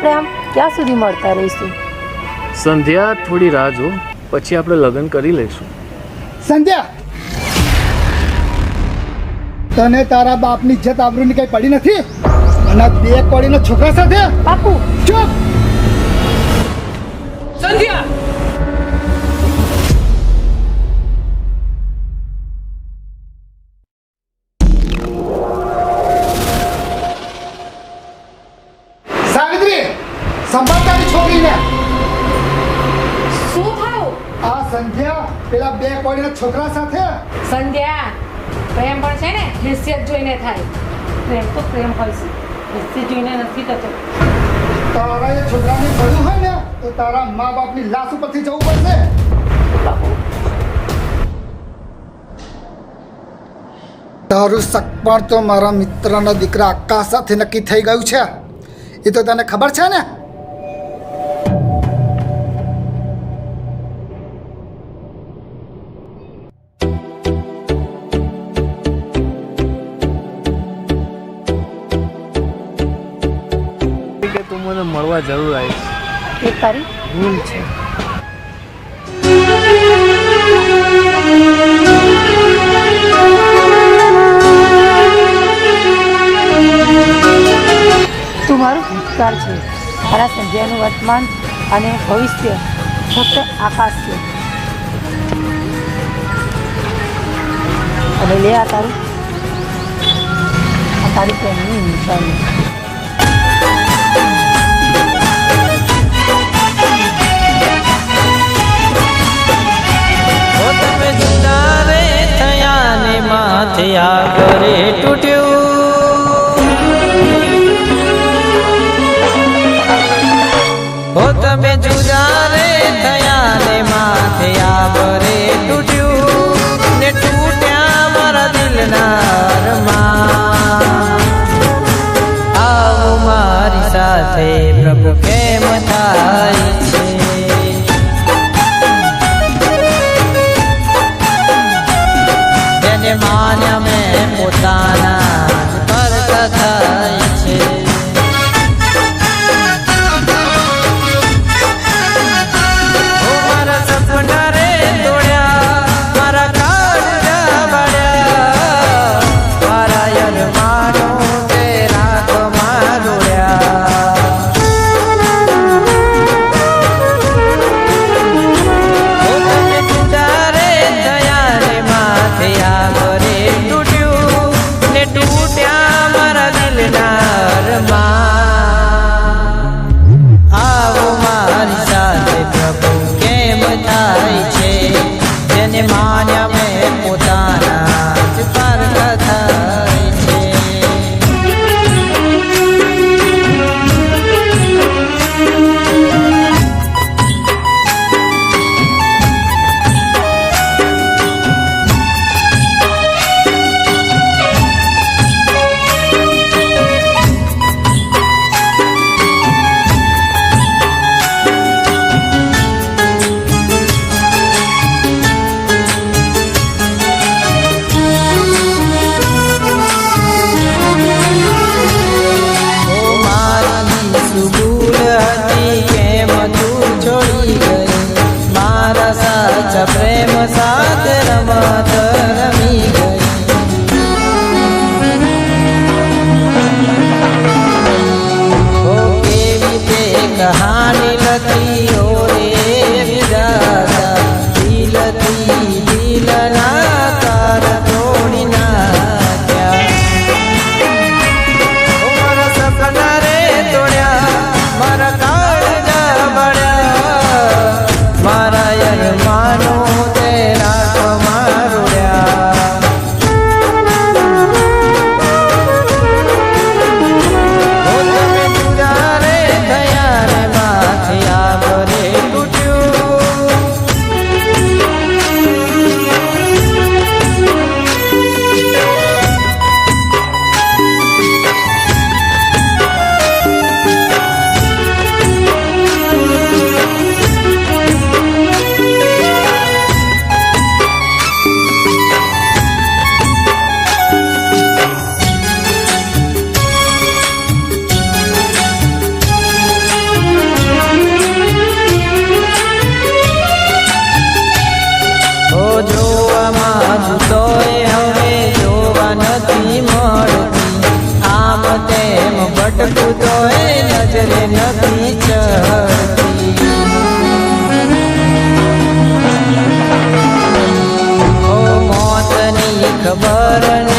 આપણે આમ ક્યાં સુધી મળતા રહીશું? સંધ્યા થોડી રાહ જો પછી આપણે લગ્ન કરી લઈશું. સંધ્યા! તને તારા બાપની ઇજ્જત આબરૂની કઈ પડી નથી? અને આ બે કોળીના છોકરા સાથે? બાપુ! ચૂપ! સંધ્યા! સંધ્યા પેલા બે કોળીના છોકરા સાથે? સંધ્યા પ્રેમ પણ છે ને? હેસિયત જોઈને થાય. પ્રેમ તો પ્રેમ હોય છે. હેસિયત જોઈને નથી થતો. તારા એ છોકરાને મળ્યું હોય ને તો તારા મા બાપની લાશ ઉપરથી જવું પડશે. તારું સગપણ તો મારા મિત્રના દીકરા આકાશ સાથે નક્કી થઈ ગયું છે. એ તો તને ખબર છે ને? મને જરૂર આવીશ. એ તારી ભૂલ છે. તું મારું ભૂતકાળ છે. મારા સંધ્યાનું વર્તમાન અને ભવિષ્ય ફક્ત આકાશ છે. અને લે આ તારું, આ તારી પ્રેમની નિશાની. આ ઘરે તૂટ્યું. હો તમે જુદા રે થયા ને માથે આ ઘરે તૂટ્યું. ને તૂટ્યા મારા દિલના અરમાન. આવો મારી સાથે પ્રભુ કેમ થાય? પ્રેમ સાથે રમત રમી ગઈ. ઓ કેવી તે કહાની લખી ઓ शरण